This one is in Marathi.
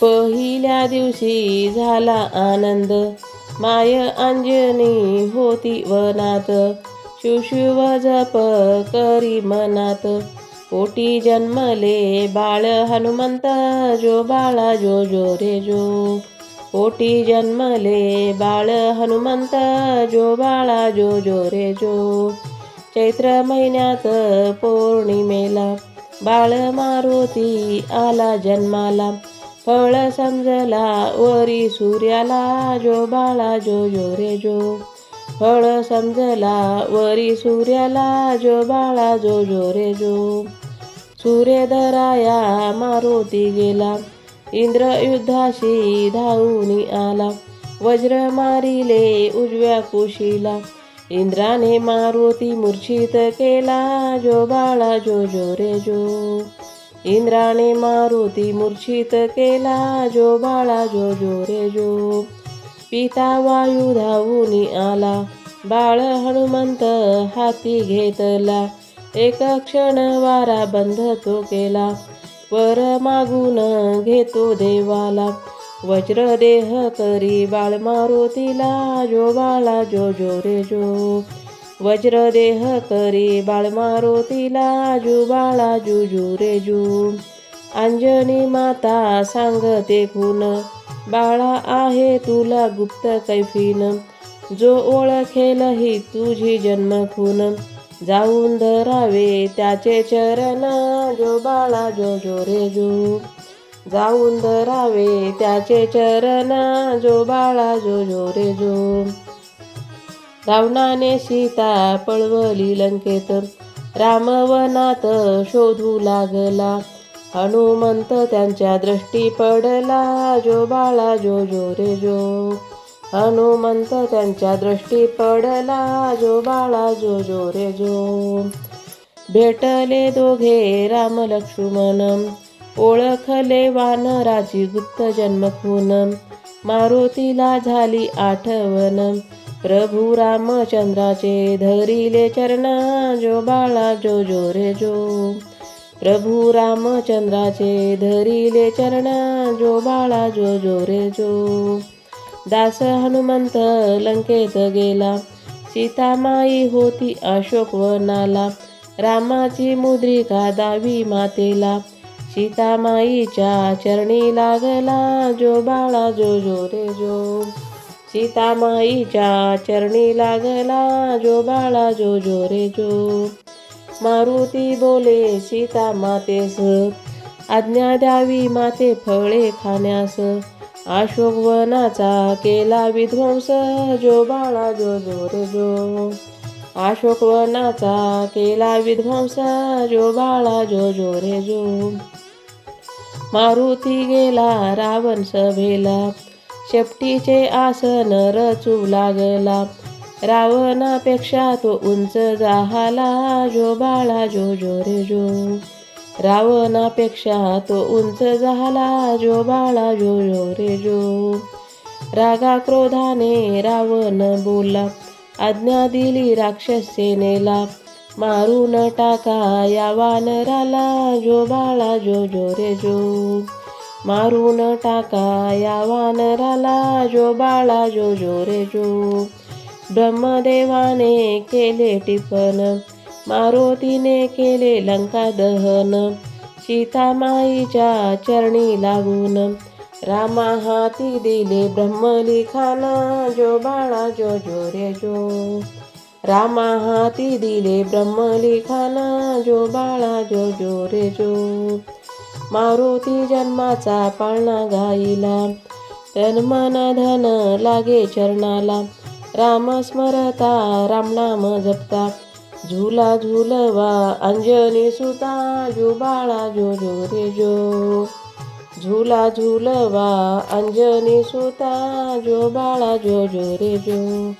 पहिल्या दिवशी झाला आनंद. माय अंजनी होती वनात. शिवशिव जप करी मनात. पोटी जन्मले बाळ हनुमंत. जो बाळा जो जो रे जो. पोटी जन्मले बाळ हनुमंत. जो बाळा जो जो रे जो. चैत्र महिन्यात पौर्णिमेला बाळ मारुती आला जन्माला. फळ समजला वरी सूर्याला जो बाळा जो जो रे जो. फळ समजला वरी सूर्याला जो बाळा जो जो रे जो. सूर्यधराया मारुती गेला. इंद्र युद्धाशी धावून आला. वज्र मारिले उजव्या कुशीला. इंद्राने मारुती मूर्छित केला. जो बाळा जो जो रे जो. इंद्राने मारुती मूर्छित केला जो बाळा जो जो रे जो पिता वायू धावून आला बाळ हनुमंत हाती घेतला एक क्षण वारा बंध तो केला वर मागून घेतो देवाला वज्र देह करी बाळ मारुतीला जो बाळा जो जो रे जो वज्र देह करी बाळ मारुतीला जू बाळा जू जू रे जू. अंजनी माता सांगते खून बाळा आहे तुला गुप्त कैफीन. जो ओळखेल ही तुझी जन्म खून जाऊन धरावे त्याचे चरण जो बाळा जो जो रे जो. जाऊन धरावे त्याचे चरण जो बाळा जो जो रे जो. रावणाने सीता पळवली लंकेत रामवनात शोधू लागला. हनुमंत त्यांच्या दृष्टी पडला. जो बाळा जो जो रे जो. हनुमंत त्यांच्या दृष्टी पडला. जो बाळा जो जो रे जो. भेटले दोघे राम लक्ष्मण. ओळखले वानराची गुप्त जन्म खून मारुतीला झाली आठवण. प्रभू रामचंद्राचे धरिले चरणा जो बाळा जो जो रे जो. प्रभू रामचंद्राचे धरिले चरणा जो बाळा जो जो रे जो. दास हनुमंत लंकेत गेला. सीतामाई होती अशोक वनाला. रामाची मुद्रिका दावी मातेला. सीतामाईच्या चरणी लागला. जो बाळा जो जो रे जो. सीतामाईच्या चरणी लागला जो बाळा जो जो रे जो. मारुती बोले सीता मातेस आज्ञा द्यावी माते फळे खाण्यास. अशोकवनाचा केला विध्वंस जो बाळा जो जो रे जो. अशोकवनाचा केला विध्वंस जो बाळा जो जो रे जो. मारुती गेला रावण सभेला शेपटीचे आसन रचू लागला. रावणापेक्षा तो उंच जाहाला. जो बाळा जो जो रे जो. रावणापेक्षा तो उंच झाला जो बाळा जो जो रे जो. रागा क्रोधाने रावण बोला. आज्ञा दिली राक्षस सेनेला मारून टाका या वानराला. जो बाळा जो जो रे जो. मारून टाका या वानराला जो बाळा जो जो रे जो. ब्रह्मदेवाने केले टिपण मारुतीने केले लंका दहन. सीतामाईच्या चरणी लागून रामा हाती दिले ब्रह्मलिखान जो बाळा जो जो रे जो. रामा हाती दिले ब्रह्मलिखान जो बाळा जो जो रे जो. मारुती जन्माचा पाळणा गाईला. तन मन धन लागे चरणाला. राम स्मरता रामनाम जपता. झुला झुलवा अंजनी सुता जो बाळा जो जो रे जो. झुला झुलवा अंजनी सुता जो बाळा जो जो रे जो.